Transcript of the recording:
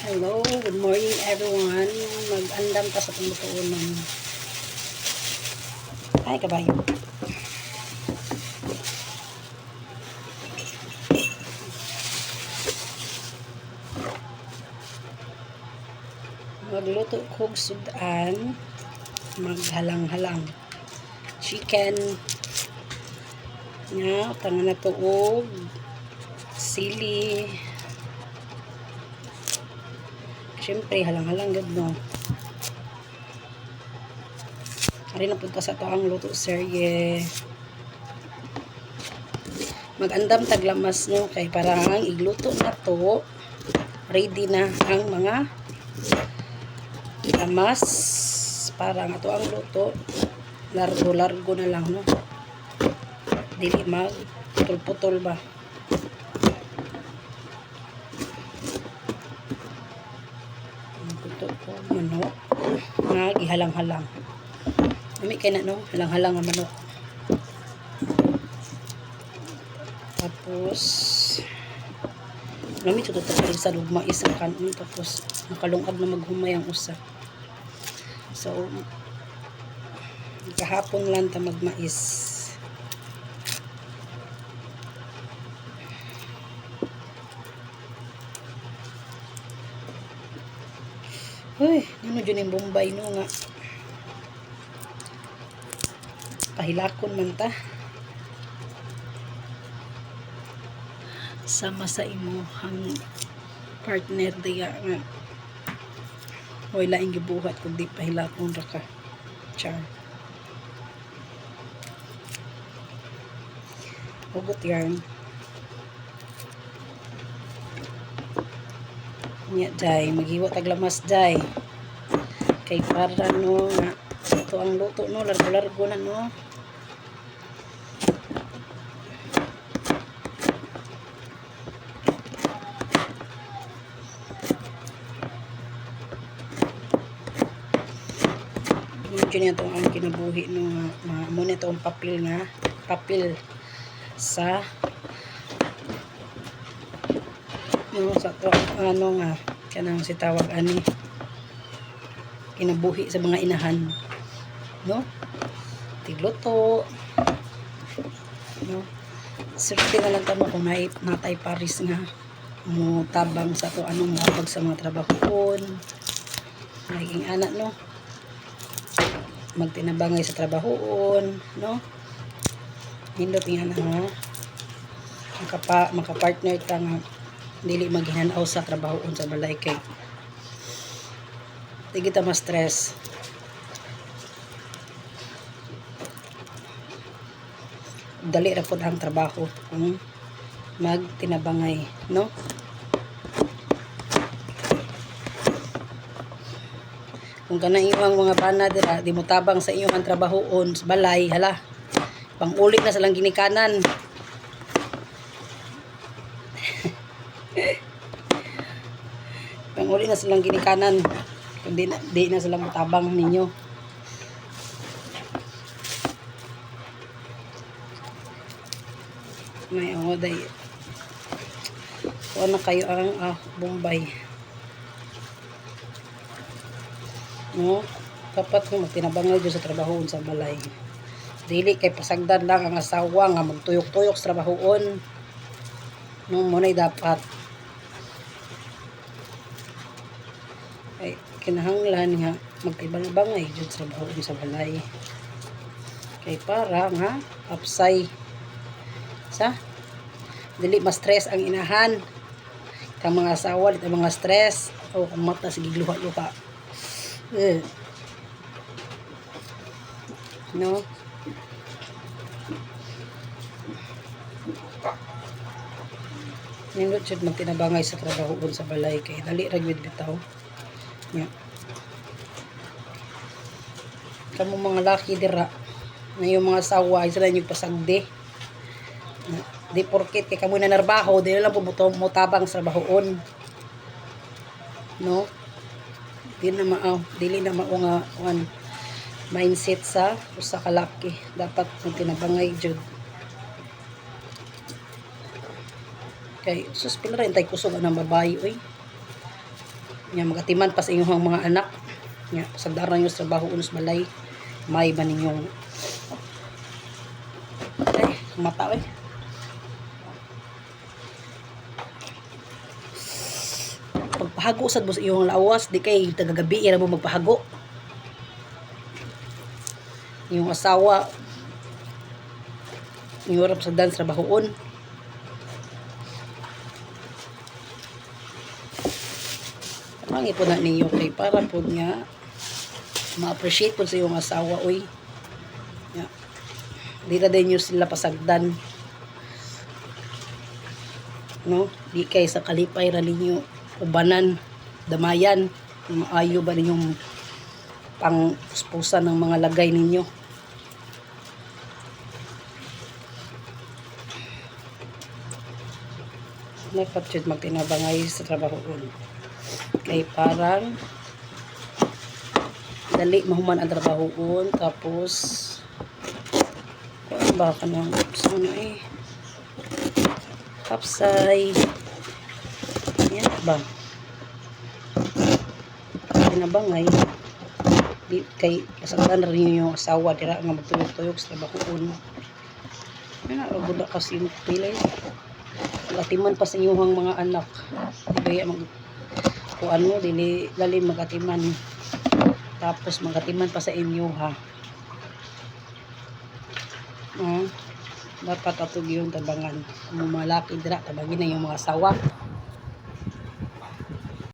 Hello, good morning everyone. Mag-andam ta sa tumutuunan. Ay, kabayo. Magluto kog sudan. Maghalang-halang. Chicken. Nga, tangan na tuog. Sili. Siyempre, halang-halang gud no. Ari na punta sa to ang luto serye. Magandam taglamas no kay parang igluto na to. Ready na ang mga lamas para nga to ang luto. Largo-largo na lang no. Dili mag putol-putol ba. Luto ko manok nga gihalang-halang. Ami kay na no, halang-halang ang manok. Tapos Nami ito ito sa lugma isang kanon tapos nakalungag na maghumay ang usa. So kahapon lang ta magmais. Uy, ano dyan yung Bombay no nga. Kahilakon man ta. Sama sa imo ang partner diya nga. Hoy laing gibuhat kundi pahilakon ra ka. Char. Hugot yarn. Nya day, maghiwa taglamas day. Kay para no nga ito ang luto no, largo-largo na no. Medyo niya ito ang kinabuhi nga mga mo nito ang papel nga papel sa no sa to ano nga kanang si tawag ani. Kinabuhi sa mga inahan. No? Tigluto. No? Swerte na lang tamo kung may natay paris nga mo tabang sa to anong mabag sa mga trabahon naging anak no? Magtinabangay sa trabahoon no? Hindot nga na nga makapa makapartner ta nga dili maghinanaw sa trabahoon sa balay kay di kita ma-stress dali ra pud ang trabaho kung magtinabangay no? Kung kana imong mga bana dira di mo tabang sa iyong ang trabahoon sa balay hala. Pangulit na sa lang ginikanan pangulit na silang ginikanan. Kung di na, di na silang matabang ninyo. May oday kuha na kayo ang ah, bombay. No? Dapat nga magtinabangay dyan sa trabahoon sa balay. Dili kay pasagdan lang ang asawa nga magtuyok-tuyok sa trabahoon. No mo dapat ay kinahanglan nga magtibang-bangay dyan sa trabahoon sa balay kay para nga upsay sa dili ma-stress ang inahan kang mga asawa dito mga stress o ang mata sige luha-luha Eh. No? Nindot siya magtinabangay sa trabaho sa balay kay dali ragwid bitaw. Nya. Kamu mga laki dira na yung mga sawa sila yung pasagde. Di porket kay kamo na narbaho, di lang pumuto mo tabang sa trabahoon. No? Di na mao, dili na mao nga kuan mindset sa usa ka laki. Dapat magtinabangay jud. Kay sus pila rin tay kusog ang babae oy. Nya magatiman pa sa inyong mga anak. Nya pasagdaran niyo sa trabaho unos balay. May ba ninyong ay mata eh. Pagpahago sad mo iyong lawas, di kay tagagabi ira mo magpahago. Yung asawa yung sa dance trabahoon. Mangi po na ninyo kay para po nga ma-appreciate po sa iyong asawa oy. Ya. Di na din nyo sila pasagdan. No? Di kay sa kalipay ra ninyo ubanan, damayan, maayo ba ninyong pang ng mga lagay ninyo. Nagpatsyot magtinabangay sa trabaho ko. Kay parang dali mahuman ang trabaho ko. Tapos kung ba ka nang sana eh. Kapsay. Yan ba? Tinabangay. Di kay kasanggan rin yung asawa dira nga magtuyok-tuyok sa trabaho ko. Yan na, budak kasi yung pilay. Magatiman pa sa inyong mga anak. Di kaya mag kung ano, dili lalim magatiman. Tapos magatiman pa sa inyo ha. Ah, dapat atog yung tabangan. Ang mga malaki dira, tabangin na yung mga sawa.